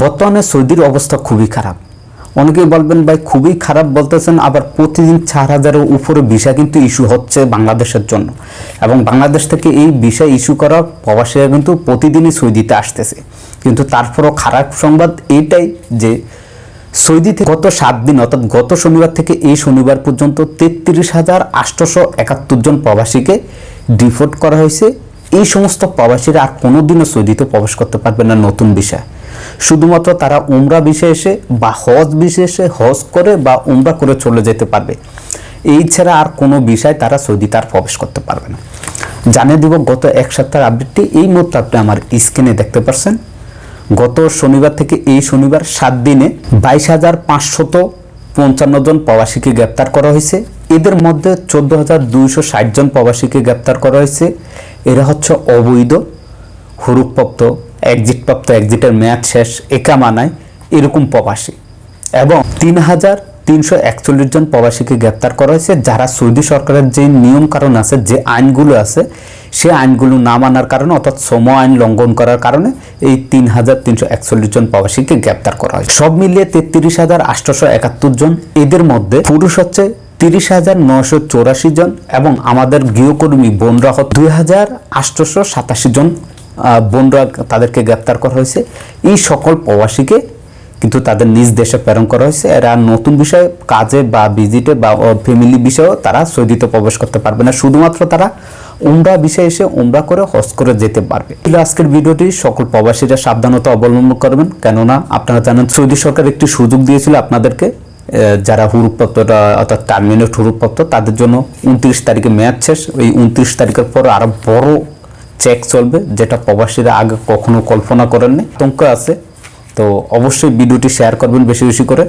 বর্তমানে সৌদির অবস্থা খুবই খারাপ। অনেকেই বলবেন, ভাই, খুবই খারাপ বলতেছেন, আবার প্রতিদিন চার হাজারের উপরে ভিসা কিন্তু ইস্যু হচ্ছে বাংলাদেশের জন্য। এবং বাংলাদেশ থেকে এই ভিসা ইস্যু করা প্রবাসীরা কিন্তু প্রতিদিনই সৌদিতে আসতেছে। কিন্তু তারপরও খারাপ সংবাদ এটাই যে সৌদি থেকে গত সাত দিন, অর্থাৎ গত শনিবার থেকে এই শনিবার পর্যন্ত তেত্রিশ হাজার আটশোশো একাত্তর জন প্রবাসীকে ডিফোর্ট করা হয়েছে। এই সমস্ত প্রবাসীরা আর কোনোদিনও সৌদিতে প্রবেশ করতে পারবে না নতুন বিষয় শুধুমাত্র তারা উমরা বিশেষে বা হজ বিশেষে হজ করে বা উমরা করে চলে যেতে পারবে। এই ছাড়া আর কোনো বিষয় তারা সৌদিতে আর প্রবেশ করতে পারবে না। জানিয়ে দিব গত এক সপ্তাহের আপডেটটি এই মুহূর্তে আপনি আমার স্ক্রিনে দেখতে পাচ্ছেন গত শনিবার থেকে এই শনিবার সাত দিনে বাইশ হাজার পাঁচশত পঞ্চান্ন জন প্রবাসীকে গ্রেপ্তার করা হয়েছে। এদের মধ্যে চোদ্দ হাজার দুইশো ষাট জন প্রবাসীকে গ্রেপ্তার করা হয়েছে। এরা হচ্ছে অবৈধ হুরুপ্রাপ্ত এক্সিটপ্রাপ্ত এক্সিটের মেয়াদ শেষ একামানায় এরকম প্রবাসী। এবং তিন হাজার তিনশো একচল্লিশ জন প্রবাসীকে গ্রেপ্তার করা হয়েছে, যারা সৌদি সরকারের যে নিয়ম কারণ আছে, যে আইনগুলো আছে, সে আইনগুলো না মানার কারণে অর্থাৎ সম আইন লঙ্ঘন করার কারণে এই তিন হাজার তিনশো একচল্লিশ জন প্রবাসীকে গ্রেপ্তার করা হয় সব মিলিয়ে তেত্রিশ হাজার আটশোশো একাত্তর জন। এদের মধ্যে পুরুষ হচ্ছে তিরিশ হাজার নশো চৌরাশি জন এবং আমাদের গৃহকর্মী বোনরা দুই হাজার আটশোশো সাতাশি জন। বোনরা তাদেরকে গ্রেপ্তার করা হয়েছে। এই সকল প্রবাসীকে কিন্তু তাদের নিজ দেশে প্রেরণ করা হয়েছে। এরা নতুন বিষয়ে কাজে বা ভিজিটে বা ফ্যামিলি বিষয়েও তারা সৌদিতে প্রবেশ করতে পারবে না। শুধুমাত্র তারা উমরা বিষয়ে এসে উমরা করে হজ করে যেতে পারবে। ছিল আজকের ভিডিওটি। সকল প্রবাসীরা সাবধানতা অবলম্বন করবেন। কেননা আপনারা জানেন, সৌদি সরকার একটি সুযোগ দিয়েছিল আপনাদেরকে যারা হুরুপ্রাপ্তরা অর্থাৎ টার্মিনেট হুরুপ্রাপ্ত তাদের জন্য উনত্রিশ তারিখে ম্যাচ শেষ। ওই উনত্রিশ তারিখের পর আরও বড় চেক চলবে, যেটা প্রবাসীরা আগে কখনো কল্পনা করেননি। আতঙ্ক আছে, তো অবশ্যই ভিডিওটি শেয়ার করবেন বেশি বেশি করে।